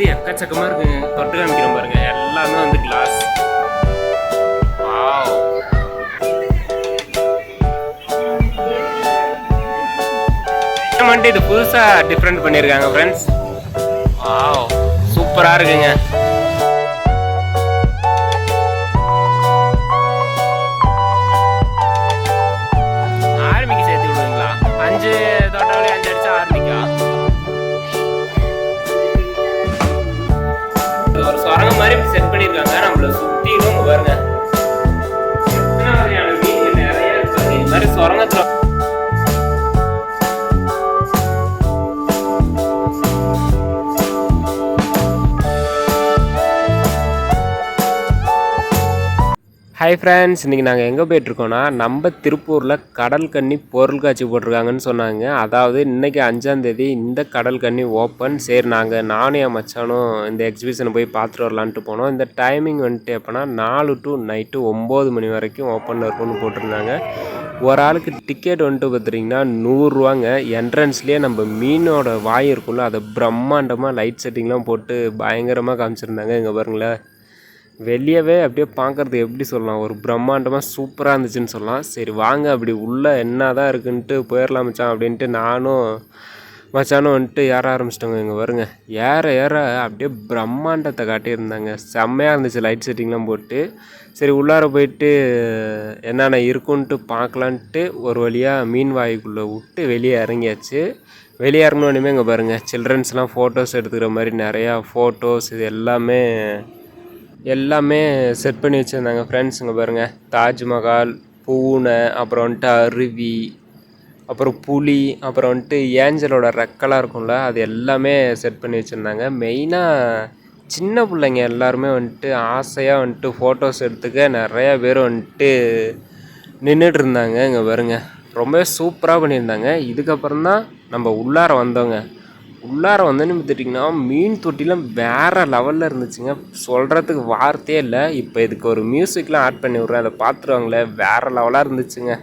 வந்து எக்கச்சக்கமாக இருக்குங்க தொட்டு காமிக்கிறோம் பாருங்க. எல்லாமே வந்து கிளாஸ் வந்துட்டு இது புதுசாக டிஃப்ரெண்ட் பண்ணியிருக்காங்க ஃப்ரெண்ட்ஸ் சூப்பராக இருக்குங்க. செட் பண்ணியிருக்காங்க. நம்மள சுற்றிலும் பாருங்க. எத்தனை வகையான மீன் நிறைய இருக்கு. இது மாதிரி சுரங்கத்தில் ஹாய் ஃப்ரெண்ட்ஸ் இன்றைக்கி நாங்கள் எங்கே போயிட்டுருக்கோன்னா நம்ம திருப்பூரில் கடல் கன்னி பொருள் காட்சி போட்டிருக்காங்கன்னு சொன்னாங்க. அதாவது இன்றைக்கி அஞ்சாந்தேதி இந்த கடல் கன்னி ஓப்பன் சரி நாங்கள் நானும் என் மச்சானும் இந்த எக்ஸிபிஷனை போய் பார்த்துட்டு வரலான்ட்டு போனோம். இந்த டைமிங் வந்துட்டு எப்போனா நாலு டு நைட்டு ஒம்பது மணி வரைக்கும் ஓப்பனில் இருக்கும்னு போட்டிருந்தாங்க. ஒரு ஆளுக்கு டிக்கெட் வந்துட்டு பார்த்துட்டிங்கன்னா நூறுரூவாங்க என்ட்ரன்ஸ்லேயே நம்ம மீனோட வாய் இருக்கும்ல அதை பிரம்மாண்டமாக லைட் செட்டிங்லாம் போட்டு பயங்கரமாக காமிச்சிருந்தாங்க. இங்கே பாருங்களேன். வெளியவே அப்படியே பார்க்கறது எப்படி சொல்லலாம்? ஒரு பிரம்மாண்டமாக சூப்பராக இருந்துச்சுன்னு சொல்லலாம். சரி வாங்க அப்படி உள்ளே என்ன தான் இருக்குன்ட்டு போயிடலாம் மச்சான் அப்படின்ட்டு நானும் மச்சானும் வந்துட்டு ஏற ஆரம்பிச்சிட்டோங்க இங்கே வருங்க ஏற ஏற அப்படியே பிரம்மாண்டத்தை காட்டியிருந்தாங்க. செம்மையாக இருந்துச்சு லைட் செட்டிங்லாம் போட்டு. சரி உள்ளார போயிட்டு என்னென்ன இருக்குன்ட்டு பார்க்கலான்ட்டு ஒரு வழியாக மீன் வாய்க்குள்ளே விட்டு வெளியே இறங்கியாச்சு. வெளியே இறங்கணுன்னே இங்கே பாருங்கள் சில்ட்ரன்ஸ்லாம் ஃபோட்டோஸ் எடுத்துக்கிற மாதிரி நிறையா ஃபோட்டோஸ் இது எல்லாமே எல்லாமே செட் பண்ணி வச்சுருந்தாங்க ஃப்ரெண்ட்ஸுங்க பாருங்கள் தாஜ்மஹால் பூனை அப்புறம் வந்துட்டு அருவி அப்புறம் புலி அப்புறம் வந்துட்டு ஏஞ்சலோட ரெக்கெல்லாம் இருக்கும்ல அது எல்லாமே செட் பண்ணி வச்சுருந்தாங்க. மெயினாக சின்ன பிள்ளைங்க எல்லாருமே வந்துட்டு ஆசையாக வந்துட்டு ஃபோட்டோஸ் எடுத்துக்க நிறையா பேர் வந்துட்டு நின்றுட்டு இருந்தாங்க இங்கே பாருங்க. ரொம்பவே சூப்பராக பண்ணியிருந்தாங்க. இதுக்கப்புறம் தான் நம்ம உள்ளார வந்தோங்க. உள்ளார வந்தோன்னு பார்த்துட்டிங்கன்னா மீன் தொட்டிலாம் வேறு லெவலில் இருந்துச்சுங்க. சொல்கிறதுக்கு வார்த்தையே இல்லை. இப்போ இதுக்கு ஒரு மியூசிக்லாம் ஆட் பண்ணி விட்றேன். அதை பார்த்துருவாங்களே வேறு லெவலாக இருந்துச்சுங்க.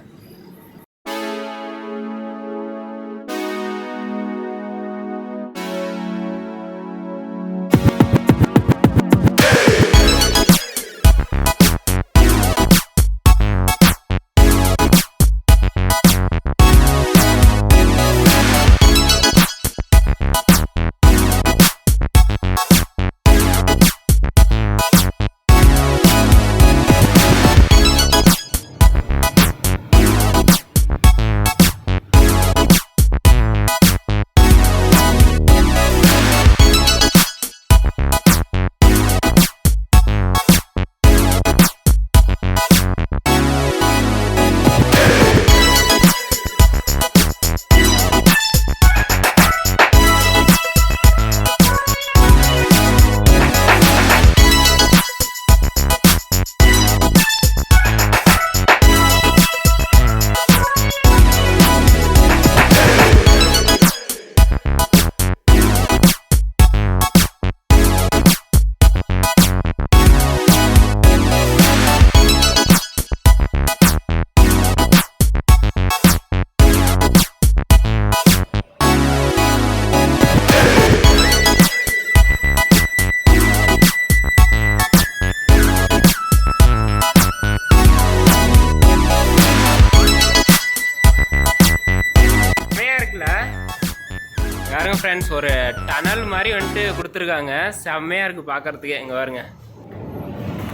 ஃப்ரெண்ட்ஸ் ஒரு டனல் மாதிரி வந்துட்டு கொடுத்துருக்காங்க. செம்மையாக இருக்குது பார்க்குறதுக்கே இங்கே பாருங்க.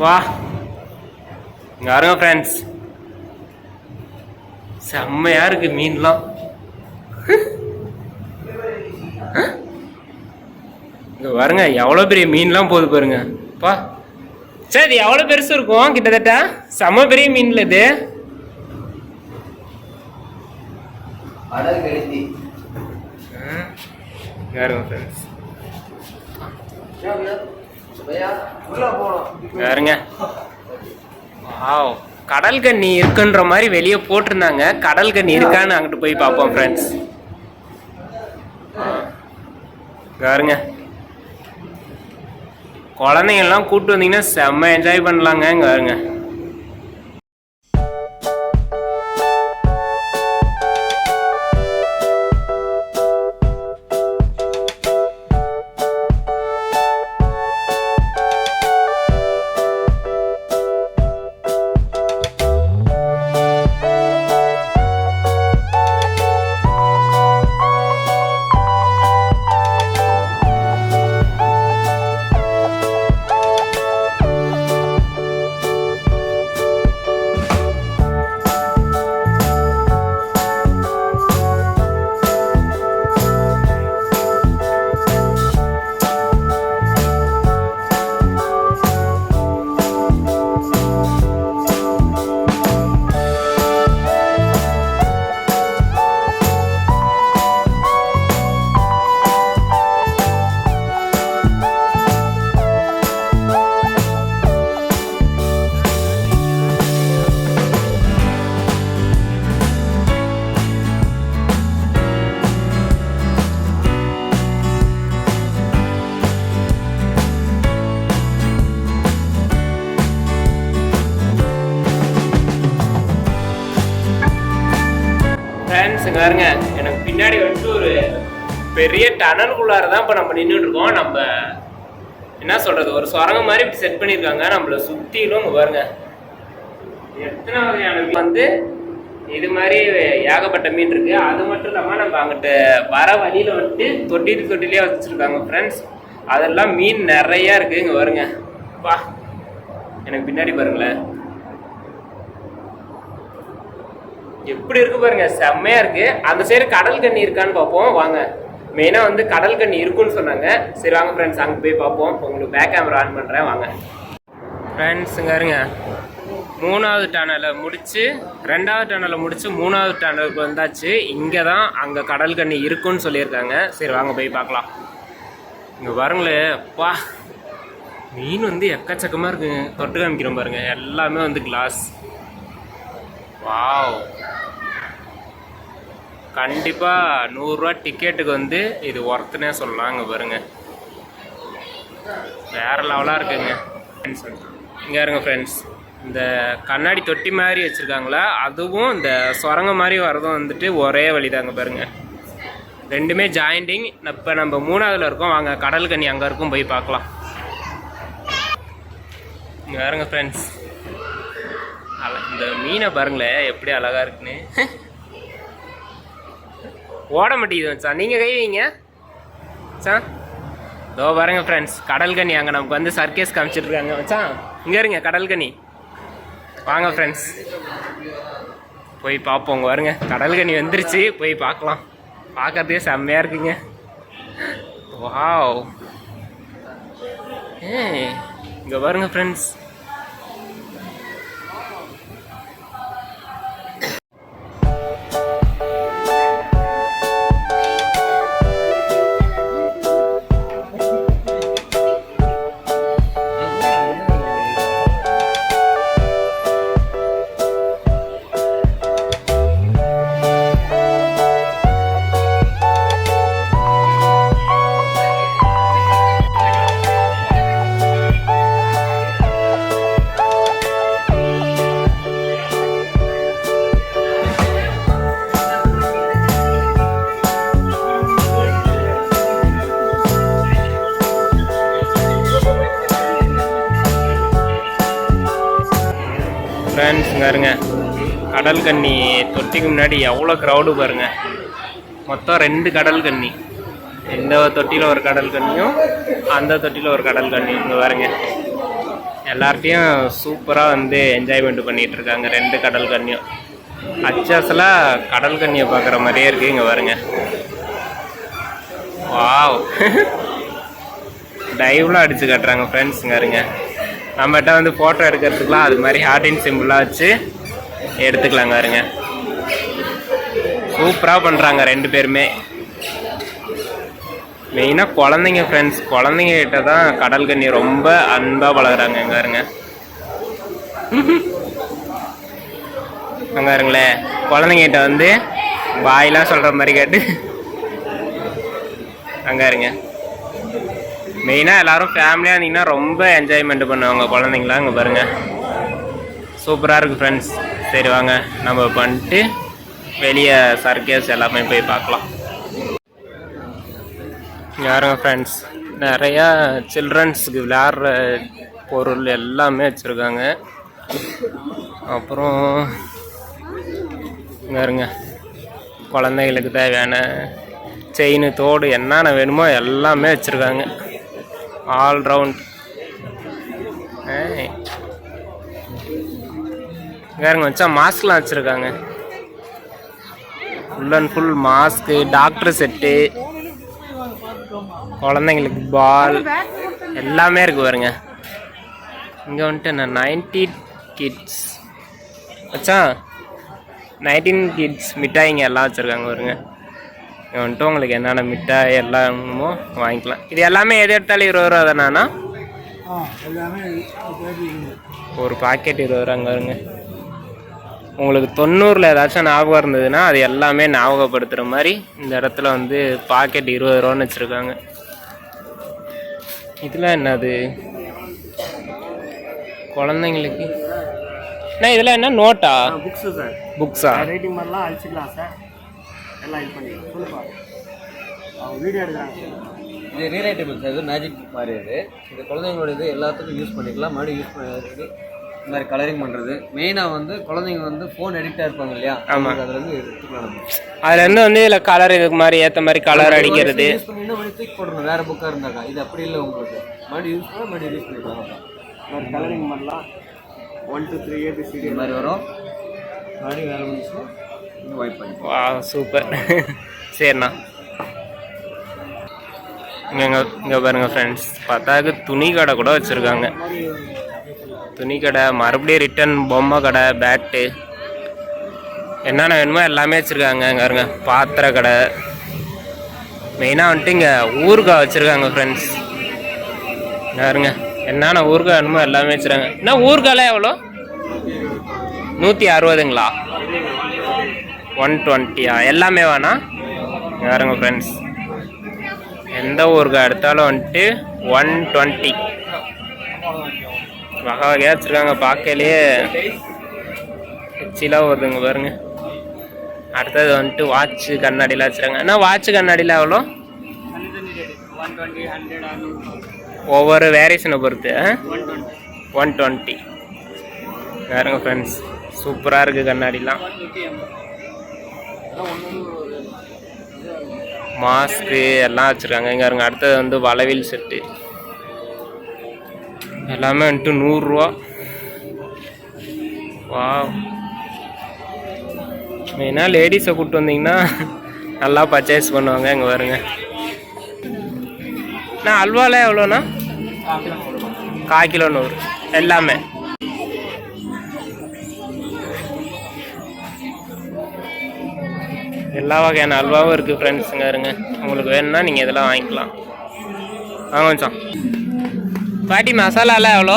வா. இங்கே பாருங்க ஃப்ரெண்ட்ஸ் செம்மையாக இருக்குது மீன்லாம். இங்கே பாருங்க எவ்வளோ பெரிய மீன்லாம் போகுது பாருங்க. பா. சரி இது எவ்வளோ பெருசு இருக்கும்? கிட்டத்தட்ட செம்ம பெரிய மீன்ல இது. அடல் ஃப்ரெண்ட்ஸ் பாருங்க கடல் கன்னி இருக்குன்ற மாதிரி வெளியே போட்டிருந்தாங்க. கடல் கண்ணி இருக்கான்னு அங்கிட்டு போய் பார்ப்போம் ஃப்ரெண்ட்ஸ் பாருங்க குழந்தைங்கள்லாம் கூப்பிட்டு வந்தீங்கன்னா செம்ம என்ஜாய் பண்ணலாங்க இங்கே பாருங்க. பாருங்க எனக்கு பின்னாடி வந்துட்டு ஒரு பெரிய டனலுக்குள்ளார தான் இப்போ நம்ம நின்றுட்டு இருக்கோம். நம்ம என்ன சொல்றது ஒரு சுரங்கம் மாதிரி இப்படி செட் பண்ணியிருக்காங்க. நம்மளை சுற்றிலும் இங்கே பாருங்க. எத்தனை வகையான வந்து இது மாதிரி ஏகப்பட்ட மீன் இருக்கு. அது மட்டும் இல்லாமல் நம்ம அங்கிட்ட வர வழியில் வந்துட்டு தொட்டிட்டு தொட்டிலே வச்சுருக்காங்க ஃப்ரெண்ட்ஸ் அதெல்லாம் மீன் நிறையா இருக்குது இங்கே வருங்க வா. எனக்கு பின்னாடி பாருங்களேன். எப்படி இருக்கு பாருங்க செம்மையா இருக்கு. அந்த சைடு கடல் கண்ணி இருக்கான்னு பார்ப்போம். வாங்க. மெயினாக வந்து கடல் கண்ணி இருக்குன்னு சொன்னாங்க. சரி வாங்க ஃப்ரெண்ட்ஸ் அங்கே போய் பார்ப்போம். உங்களுக்கு பேக் கேமரா ஆன் பண்ணுறேன் வாங்க. ஃப்ரெண்ட்ஸுங்க இருங்க. மூணாவது டனலை முடிச்சு ரெண்டாவது டனலை முடிச்சு மூணாவது டனலுக்கு வந்தாச்சு. இங்கே தான் அங்கே கடல் கண்ணி இருக்குன்னு சொல்லியிருக்காங்க. சரி வாங்க போய் பார்க்கலாம். இங்கே பாருங்களே. அப்பா மீன் வந்து எக்கச்சக்கமாக இருக்குங்க தொட்டு காமிக்கிறோம் பாருங்க. எல்லாமே வந்து கிளாஸ் வாவ். கண்டிப்பாக நூறுரூவா டிக்கெட்டுக்கு வந்து இது ஒர்த்துனே சொல்லலாம் இங்கே பாருங்க. வேற லெவலாக இருக்குங்க. இங்கே இருங்க ஃப்ரெண்ட்ஸ் இந்த கண்ணாடி தொட்டி மாதிரி வச்சுருக்காங்களா? அதுவும் இந்த சுரங்க மாதிரி வரதும் வந்துட்டு ஒரே வழிதாங்க பாருங்க. ரெண்டுமே ஜாயிண்டிங் இப்போ நம்ம மூணாவதுல இருக்கோம். வாங்க கடல் கண்ணி அங்கே இருக்கும் போய் பார்க்கலாம். இங்கே வேறுங்க ஃப்ரெண்ட்ஸ் மீனை பாருங்களேன் எப்படி அழகா இருக்குன்னு. ஓட மாட்டேங்குது சார் நீங்கள் கை வைங்க. இதோ பாருங்க ஃப்ரெண்ட்ஸ் கடல் கனி அங்கே நமக்கு வந்து சர்க்கேஸ் காமிச்சிட்டு இருக்காங்க மச்சான் இங்கே இருங்க கடல் கனி. வாங்க ஃப்ரெண்ட்ஸ் போய் பார்ப்போம் இங்க பாருங்க. கடல் கனி வந்துருச்சு போய் பார்க்கலாம். பார்க்கறதுக்கே செம்மையாக இருக்குங்க. வாவ் ஏ இங்கே பாருங்க ஃப்ரெண்ட்ஸ் கடல் கண்ணி. தொட்டிக்கு முன்னாடி எவ்வளோ க்ரௌடு பாருங்க. மொத்தம் ரெண்டு கடல் கண்ணி. இந்த தொட்டியில் ஒரு கடல் கண்ணியும் அந்த தொட்டியில் ஒரு கடல் கண்ணியும் இங்கே பாருங்க. எல்லார்ட்டையும் சூப்பராக வந்து என்ஜாய்மெண்ட் பண்ணிட்டு இருக்காங்க. ரெண்டு கடல் கண்ணியும். அச்சாசலாக கடல் கண்ணியை பார்க்குற மாதிரியே இருக்கு இங்கே பாருங்க. வாவ். டைவ்லாம் அடிச்சு காட்டுறாங்க ஃப்ரெண்ட்ஸுங்க இருங்க நம்மகிட்ட வந்து ஃபோட்டோ எடுக்கிறதுக்குலாம் அது மாதிரி ஹார்டின் சிம்பிளாக வச்சு எடுத்துக்கலாங்க பாருங்க. சூப்பராக பண்ணுறாங்க ரெண்டு பேருமே. மெயினாக குழந்தைங்க ஃப்ரெண்ட்ஸ் குழந்தைங்க கிட்ட தான் கடல் கண்ணி ரொம்ப அன்பாக பழகுறாங்க எங்கே இருங்க அங்கே இருங்களேன் குழந்தைங்ககிட்ட வந்து பாய்லாம் சொல்கிற மாதிரி கேட்டு. அங்கே இருங்க மெயினாக எல்லோரும் ஃபேமிலியாக இருந்தீங்கன்னா ரொம்ப என்ஜாய்மெண்ட் பண்ணுவாங்க குழந்தைங்களாம் அங்கே பாருங்கள் சூப்பராக இருக்குது ஃப்ரெண்ட்ஸ் சரி வாங்க. நம்ம பண்ணிட்டு வெளியே சர்க்கேஸ் எல்லாமே போய் பார்க்கலாம். யாருங்க ஃப்ரெண்ட்ஸ் நிறையா சில்ட்ரன்ஸுக்கு விளையாடுற பொருள் எல்லாமே வச்சுருக்காங்க. அப்புறம் இருங்க குழந்தைகளுக்கு தேவையான செயின் தோடு என்னென்ன வேணுமோ எல்லாமே வச்சுருக்காங்க. ஆல்ரவுண்ட் வேறுங்க வச்சா மாஸ்க்லாம் வச்சுருக்காங்க. Full and full mask doctor set குழந்தைங்களுக்கு பால் எல்லாமே இருக்கு பாருங்க. இங்கே வந்துட்டு நான் நைன்டி கிட்ஸ் வச்சான் நைன்டீன் கிட்ஸ் மிட்டாய்ங்க எல்லாம் வச்சுருக்காங்க பாருங்க. இங்கே வந்துட்டு உங்களுக்கு என்னென்ன மிட்டாய் எல்லாமோ வாங்கிக்கலாம். இது எல்லாமே எது எடுத்தாலும் இருபது ரூபா தானா ஒரு பாக்கெட் இருபது ரூபாங்க வருங்க உங்களுக்கு தொண்ணூறில் ஏதாச்சும் ஞாபகம் இருந்ததுன்னா அது எல்லாமே ஞாபகப்படுத்துகிற மாதிரி இந்த இடத்துல வந்து பாக்கெட் இருபது ரூபான்னு வச்சுருக்காங்க. இதில் என்னது? குழந்தைங்களுக்கு? அண்ணா இதில் என்ன? நோட்டா புக்ஸு சார் புக்ஸா ரைட்டிங் மாதிரிலாம் அழிச்சிக்கலாம் சார் எல்லாம் இது அவங்க வீடியோ எடுக்கிறாங்க. இது ரீரைட்டபிள் சார் இது மேஜிக் மாதிரி இது. இது குழந்தைங்களோட இது எல்லாத்துக்கும் யூஸ் பண்ணிக்கலாம். மறுபடியும் யூஸ் பண்ணுறதுக்கு இந்த மாதிரி கலரிங் பண்ணுறது மெயினாக வந்து குழந்தைங்க வந்து ஃபோன் அடிக்டாக இருப்பாங்க இல்லையா? அவங்களுக்கு அதுல இருந்து எடுத்துக்கலாம் அதுல இருந்து வந்து இதில் கலர் இதுக்கு மாதிரி ஏற்ற மாதிரி கலர் அடிக்கிறது. யூஸ் பண்ணி இன்னும் மறுபடியும் தூக்கி போடணும் வேறு புக்காக இருந்தாக்கா. இது அப்படி இல்லை உங்களுக்கு. மறுபடியும் யூஸ் பண்ணால் மறுபடியும் யூஸ் பண்ணிக்கலாம். மாதிரி கலரிங் பண்ணலாம். ஒன் டூ த்ரீ ஏபிசிடி மாதிரி வரும். மறுபடியும் வேறு இன்னும் வைப் பண்ணி வா சூப்பர் சரிண்ணா. இங்கே இங்கே பாருங்க ஃப்ரெண்ட்ஸ் பார்த்தாக்கு துணி கடை கூட வச்சுருக்காங்க. துணி கடை மறுபடியும் ரிட்டன் பொம்மை கடை பேட்டு என்னென்ன வேணுமோ எல்லாமே வச்சுருக்காங்க இங்கே இருங்க பாத்திர கடை. மெயினாக வந்துட்டு இங்கே ஊறுகாய் வச்சுருக்காங்க ஃப்ரெண்ட்ஸ் இங்கே இருங்க என்னென்ன ஊறுகாய் வேணுமோ எல்லாமே வச்சுருக்காங்க. என்ன ஊறுகாய்லாம் எவ்வளோ? நூற்றி அறுபதுங்களா? ஒன் டுவெண்ட்டியா எல்லாமே வேணா? இங்க ஃப்ரெண்ட்ஸ் எந்த ஊருக்கு எடுத்தாலும் வந்துட்டு ஒன் டுவெண்ட்டி வகை வகையாக வச்சுருக்காங்க பார்க்கலையே எச்சிலாக வருதுங்க பாருங்க. அடுத்தது வந்துட்டு வாட்சு கண்ணாடிலாம் வச்சுருக்காங்க என்ன வாட்சு கண்ணாடியில் எவ்வளோ? ஒவ்வொரு வேரியேஷனை பொறுத்து ஒன் டுவெண்ட்டி பாருங்க ஃப்ரெண்ட்ஸ் சூப்பராக இருக்குது கண்ணாடிலாம். மாஸ்க்கு எல்லாம் வச்சுருக்காங்க இங்கே இருங்க அடுத்தது வந்து வளவில் செட்டு. எல்லாமே வந்துட்டு நூறுரூவா. வா மெயினாக லேடிஸை கூப்பிட்டு வந்தீங்கன்னா நல்லா பர்ச்சேஸ் பண்ணுவாங்க இங்கே வருங்க நான் அல்வாலாம் எவ்வளோண்ணா? கால் கிலோ நூறு. எல்லாமே. எல்லா வகையான அல்வாவும் இருக்குது ஃப்ரெண்ட்ஸுங்க இருங்க உங்களுக்கு வேணும்னா நீங்கள் இதெல்லாம் வாங்கிக்கலாம். வாங்க கொஞ்சம் பாட்டி மசாலாலாம் எவ்வளோ?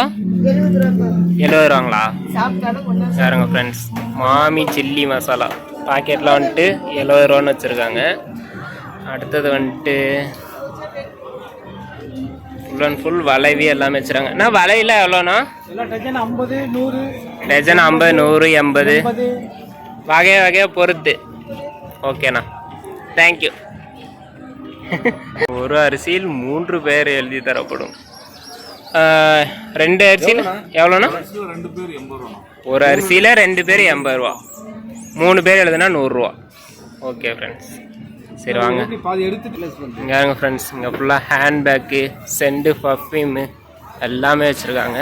எழுபது ரூபாங்களா? யாருங்க ஃப்ரெண்ட்ஸ் மாமி சில்லி மசாலா. பாக்கெட்டில் வந்துட்டு எழுபது ரூபான்னு வச்சுருக்காங்க. அடுத்தது வந்துட்டு ஃபுல் அண்ட் ஃபுல் வளைவி எல்லாமே வச்சுருக்காங்க. அண்ணா வளையல எவ்வளோண்ணா? டஜன் ஐம்பது நூறு. டஜன் ஐம்பது நூறு எண்பது. வகையை பொறுத்து. ஓகேண்ணா. தேங்க்யூ ஒரு அரிசியில் மூன்று பேர் எழுதி தரப்படும். ரெண்டு அரிசியில் எவ்வளோண்ணா? ஒரு அரிசியில் ரெண்டு பேர் எண்பது ரூபா. மூணு பேர் எழுதுனா நூறுரூவா ஓகே ஃப்ரெண்ட்ஸ் சரி வாங்க. இங்கே வாங்க ஃப்ரெண்ட்ஸ் இங்கே ஃபுல்லாக ஹேண்ட்பேக்கு சென்டு பர்ஃப்யூமு எல்லாமே வச்சுருக்காங்க.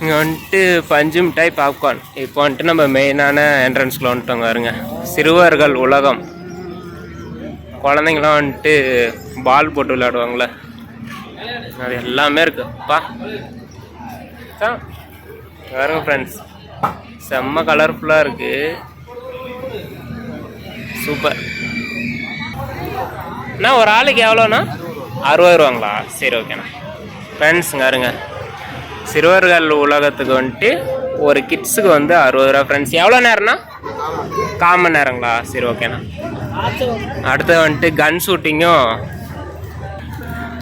இங்கே வந்துட்டு பஞ்சு மிட்டாய் பாப்கார்ன் இப்போ வந்துட்டு நம்ம மெயினான என்ட்ரன்ஸ்குள்ள வந்துட்டோங்க வருங்க சிறுவர்கள் உலகம். குழந்தைங்களாம் வந்துட்டு பால் போட்டு விளையாடுவாங்களே அது எல்லாமே இருக்கு. பா. ஃப்ரெண்ட்ஸ் செம்ம கலர்ஃபுல்லாக இருக்குது சூப்பர் அண்ணா ஒரு ஆளுக்கு எவ்வளோண்ணா? அறுபது ரூபாங்களா? சரி ஓகேண்ணா ஃப்ரெண்ட்ஸுங்க இருங்க. சிறுவர்கள் உலகத்துக்கு வந்துட்டு ஒரு கிட்ஸுக்கு வந்து அறுபது ரூபா ஃப்ரெண்ட்ஸ் எவ்வளோ நேரம்ண்ணா? கால் மணி நேரங்களா? சரி ஓகேண்ணா அடுத்து வந்துட்டு கன் ஷூட்டிங்கும்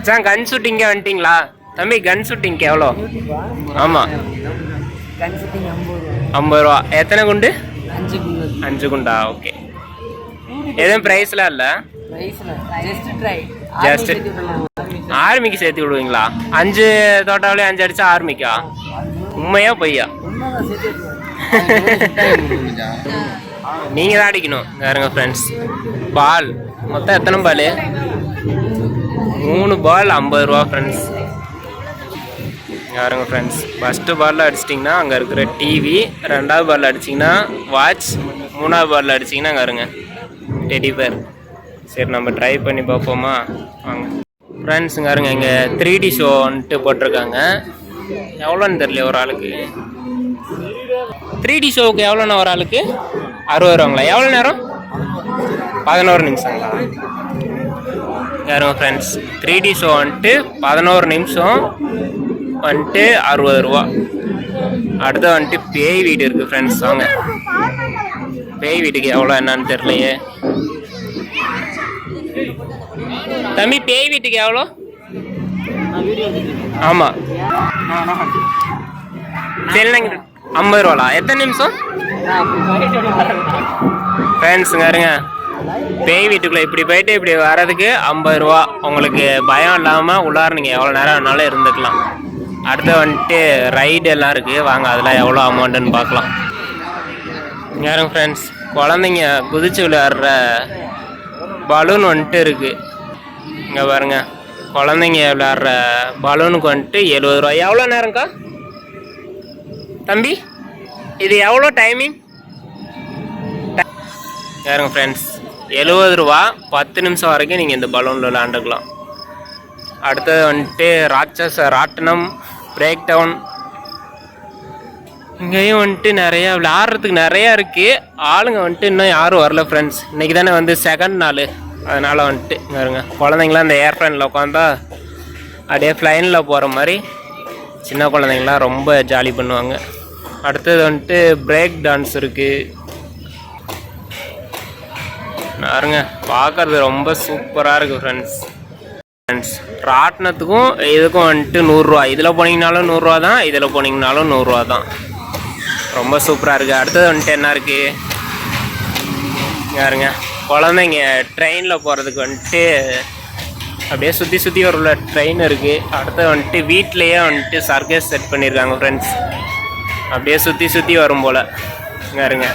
மச்சான் கன் ஷூட்டிங்கே வந்துட்டிங்களா? தம்பி கன் ஷூட்டிங்க்கு எவ்வளோ? ஆமாம் ஐம்பது ரூபா. எத்தனை குண்டு? அஞ்சு குண்டா? ஓகே எதுவும் ப்ரைஸ்லாம் இல்லை? ஜஸ்ட் ஆர்மிக்கு சேர்த்து விடுவீங்களா? அஞ்சு தோட்டாவிலே அஞ்சு அடிச்சா ஆர்மிக்கா உண்மையா பொய்யா? நீங்க தான் அடிக்கணும் வேறுங்க ஃப்ரெண்ட்ஸ் பால். மொத்தம் எத்தனை பால்? மூணு பால் ஐம்பது ரூபா ஃப்ரெண்ட்ஸ் யாருங்க ஃப்ரெண்ட்ஸ் ஃபஸ்ட்டு பாலில் அடிச்சிட்டிங்கன்னா அங்கே இருக்கிற டிவி ரெண்டாவது பாலில் அடிச்சிங்கன்னா வாட்ச் மூணாவது பாலில் அடிச்சிங்கன்னா அங்கே இருங்க. டெடி பேர் சரி நம்ம ட்ரை பண்ணி பார்ப்போமா? வாங்க. ஃப்ரெண்ட்ஸுங்க இருங்க. இங்கே த்ரீ டி ஷோன்ட்டு போட்டிருக்காங்க. எவ்வளோன்னு தெரியல ஒரு ஆளுக்கு? த்ரீ டி ஷோவுக்கு எவ்வளோண்ணா ஒரு ஆளுக்கு? அறுபது ரூபாங்களா? எவ்வளோ நேரம்? பதினோரு நிமிஷங்களா? யாருங்க ஃப்ரெண்ட்ஸ் த்ரீ டி ஷோ வந்துட்டு பதினோரு நிமிஷம் வந்துட்டு அறுபது ரூபா. அடுத்து வந்துட்டு பேய் வீடு இருக்குது ஃப்ரெண்ட்ஸ் வாங்க. பேய் வீட்டுக்கு எவ்வளோ என்னன்னு தெரியலையே. தம்பி பேய் வீட்டுக்கு எவ்வளோ? ஆமாம் சரிண்ணா ஐம்பது ரூபாலா? எத்தனை நிமிஷம்? ஃப்ரெண்ட்ஸுங்க இருங்க. பேய் வீட்டுக்குள்ளே இப்படி போயிட்டு இப்படி வர்றதுக்கு ஐம்பது ரூபா. உங்களுக்கு பயம் இல்லாமல் உள்ளார நீங்கள் எவ்வளோ நேரம் வேணாலும் இருந்துக்கலாம். அடுத்து வந்துட்டு ரைடு எல்லாம் இருக்குது வாங்க அதெல்லாம் எவ்வளோ அமௌண்ட்டுன்னு பார்க்கலாம். யாரும் ஃப்ரெண்ட்ஸ் குழந்தைங்க குதிச்சு விளையாடுற பலூன் வந்துட்டு இருக்குது இங்கே பாருங்க குழந்தைங்க விளையாடுற பலூனுக்கு வந்துட்டு எழுபது ரூபா எவ்வளோ நேரம்க்கா? தம்பி இது எவ்வளோ டைமிங் யாருங்க ஃப்ரெண்ட்ஸ் எழுபது ரூபா. பத்து நிமிஷம் வரைக்கும் நீங்கள் இந்த பலூனில் விளாண்டுக்கலாம் அடுத்தது வந்துட்டு ராட்சச ராட்டினம் பிரேக் டவுன் இங்கேயும் வந்துட்டு நிறையா விளாட்றதுக்கு நிறையா இருக்குது ஆளுங்க வந்துட்டு இன்னும் யாரும் வரல ஃப்ரெண்ட்ஸ் இன்றைக்கி தானே வந்து செகண்ட் நாள். அதனால் வந்துட்டு இங்க பாருங்க குழந்தைங்களாம் அந்த ஏர்ப்ளைனில் உட்காந்தா அப்படியே ஃப்ளைனில் போகிற மாதிரி சின்ன குழந்தைங்களாம் ரொம்ப ஜாலி பண்ணுவாங்க. அடுத்தது வந்துட்டு பிரேக் டான்ஸ் இருக்குது பாருங்க பார்க்கறது ரொம்ப சூப்பராக இருக்குது ஃப்ரெண்ட்ஸ் ஃப்ரெண்ட்ஸ் ராட்டினத்துக்கும் இதுக்கும் வந்துட்டு நூறுரூவா. இதில் போனீங்கனாலும் நூறுரூவா தான் இதில் போனீங்கனாலும் நூறுரூவா தான். ரொம்ப சூப்பராக இருக்குது அடுத்தது வந்துட்டு என்ன இருக்குது யாருங்க குழந்தைங்க ட்ரெயினில் போகிறதுக்கு வந்துட்டு அப்படியே சுற்றி சுற்றி ஒரு ட்ரெயின் இருக்குது அடுத்தது வந்துட்டு வீட்லேயே வந்துட்டு சர்க்கஸ் செட் பண்ணியிருக்காங்க ஃப்ரெண்ட்ஸ் அப்படியே சுற்றி சுற்றி வரும் போல். யாருங்க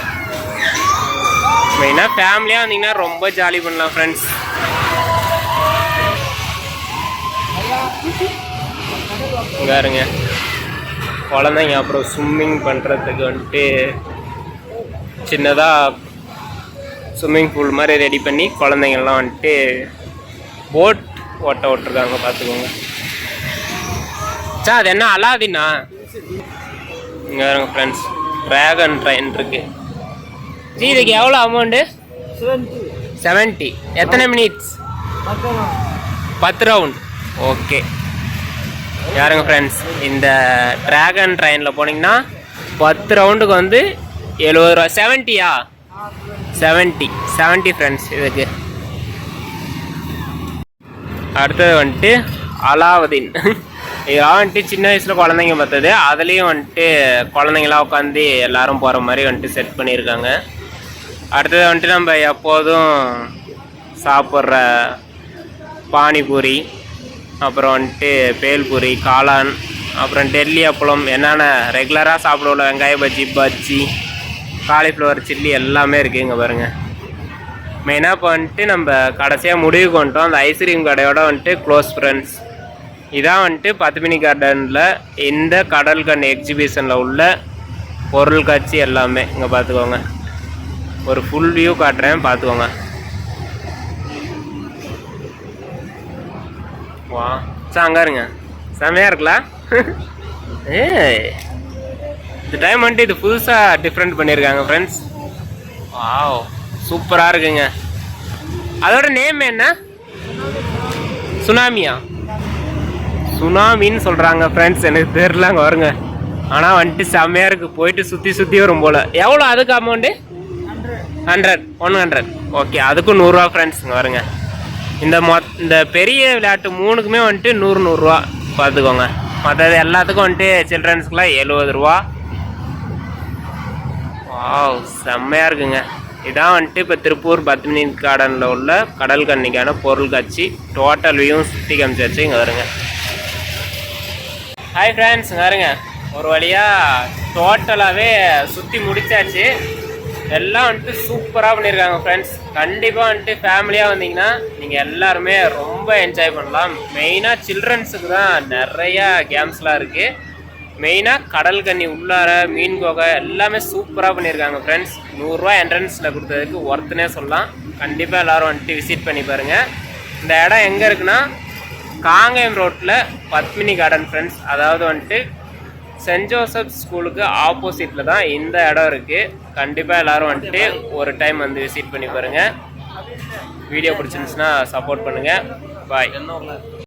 மெயினாக ஃபேமிலியாக வந்தீங்கன்னா ரொம்ப ஜாலி பண்ணலாம் ஃப்ரெண்ட்ஸ் பாருங்க குழந்தைங்க அப்புறம் ஸ்விம்மிங் பண்ணுறதுக்கு வந்துட்டு சின்னதாக ஸ்விம்மிங் பூல் மாதிரி ரெடி பண்ணி குழந்தைங்கள்லாம் வந்துட்டு போட் ஓட்ட விட்ருக்காங்க பார்த்துக்கோங்க. சார் அது என்ன அலாதினா? இங்கே ஃப்ரெண்ட்ஸ் ட்ராகன் ட்ரெயின் இருக்குது ஜி இதுக்கு எவ்வளோ அமௌண்ட்டு செவன்ட்டி எத்தனை மினிட்ஸ் பத்து ரவுண்ட் ஓகே யாருங்க ஃப்ரெண்ட்ஸ் இந்த ட்ராகன் ட்ரெயினில் போனீங்கன்னா பத்து ரவுண்டுக்கு வந்து எழுபது ரூபா. செவன்ட்டியா செவன்ட்டி செவன்ட்டி ஃப்ரெண்ட்ஸ் இதுக்கு. அடுத்தது வந்துட்டு அலாவுதீன். இதெல்லாம் வந்துட்டு சின்ன வயசில் குழந்தைங்க பார்த்தது. அதுலேயும் வந்துட்டு குழந்தைங்களாம் உட்காந்து எல்லாரும் போகிற மாதிரி வந்துட்டு செட் பண்ணியிருக்காங்க. அடுத்தது வந்துட்டு நம்ம எப்போதும் சாப்பிட்ற பானிபூரி அப்புறம் வந்துட்டு பேல்பூரி காளான் அப்புறம் டெல்லி அப்பளம் என்னென்ன ரெகுலராக சாப்பிட உள்ள வெங்காய பஜ்ஜி பஜ்ஜி காலிஃப்ளவர் சில்லி எல்லாமே இருக்குது இங்கே பாருங்கள் மெயினாக இப்போ வந்துட்டு நம்ம கடைசியாக முடிவு கொண்டோம் அந்த ஐஸ்கிரீம் கடையோட வந்துட்டு க்ளோஸ் ஃப்ரெண்ட்ஸ் இதான் வந்துட்டு பத்துமினி கார்டனில் இந்த கடல் கண் எக்ஸிபிஷனில் உள்ள பொருள் காட்சி எல்லாமே. இங்கே பார்த்துக்கோங்க ஒரு ஃபுல் வியூ காட்டுறேன் பார்த்துக்கோங்க வா. சார் அங்கே இருங்க. செமையாக இருக்குல்ல? ஏ இந்த டைம் வந்துட்டு இது புதுசாக டிஃப்ரெண்ட் பண்ணியிருக்காங்க ஃப்ரெண்ட்ஸ் வா சூப்பராக இருக்குங்க. அதோட நேம் என்ன? சுனாமியா. சுனாமின்னு சொல்கிறாங்க ஃப்ரெண்ட்ஸ் எனக்கு தெரில அங்கே வருங்க ஆனால் வந்துட்டு செம்மையாக இருக்குது போயிட்டு சுற்றி சுற்றி வரும் போல். எவ்வளோ அதுக்கு amount hundred one hundred okay அதுக்கும் நூறுரூவா ஃப்ரெண்ட்ஸுங்க வருங்க இந்த மொ இந்த பெரிய விளையாட்டு மூணுக்குமே வந்துட்டு நூறு நூறுரூவா பார்த்துக்கோங்க. மற்றது எல்லாத்துக்கும் வந்துட்டு சில்ட்ரன்ஸ்க்குலாம் எழுபது ரூபா. வாவ் செம்மையாக இருக்குங்க. இதான் வந்துட்டு இப்போ திருப்பூர் பத்மினி கார்டனில் உள்ள கடல் கண்ணிக்கான பொருள் காட்சி டோட்டல் வியூவும் சுற்றி காமிச்சாச்சு இங்கே வருங்க. ஹாய் ஃப்ரெண்ட்ஸ் வருங்க ஒரு வழியாக டோட்டலாகவே சுற்றி முடிச்சாச்சு. எல்லாம் வந்துட்டு சூப்பராக பண்ணியிருக்காங்க ஃப்ரெண்ட்ஸ் கண்டிப்பாக வந்துட்டு ஃபேமிலியாக வந்தீங்கன்னா நீங்கள் எல்லாருமே ரொம்ப என்ஜாய் பண்ணலாம். மெயினாக சில்ட்ரன்ஸுக்கு தான் நிறையா கேம்ஸ்லாம் இருக்குது மெயினாக கடல் கண்ணி உள்ளார மீன் கோகை எல்லாமே சூப்பராக பண்ணியிருக்காங்க ஃப்ரெண்ட்ஸ் நூறுரூவா என்ட்ரன்ஸில் கொடுத்ததுக்கு ஒர்த்துனே சொல்லலாம். கண்டிப்பாக எல்லோரும் வந்துட்டு விசிட் பண்ணி பாருங்கள் இந்த இடம் எங்கே இருக்குன்னா காங்கேயம் ரோட்டில் பத்மினி கார்டன் ஃப்ரெண்ட்ஸ் அதாவது வந்துட்டு சென்ட் ஜோசப் ஸ்கூலுக்கு ஆப்போசிட்டில் தான் இந்த இடம் இருக்குது கண்டிப்பாக எல்லோரும் வந்துட்டு ஒரு டைம் வந்து விசிட் பண்ணி பாருங்கள் வீடியோ பிடிச்சிருந்துச்சுன்னா சப்போர்ட் பண்ணுங்கள் பாய்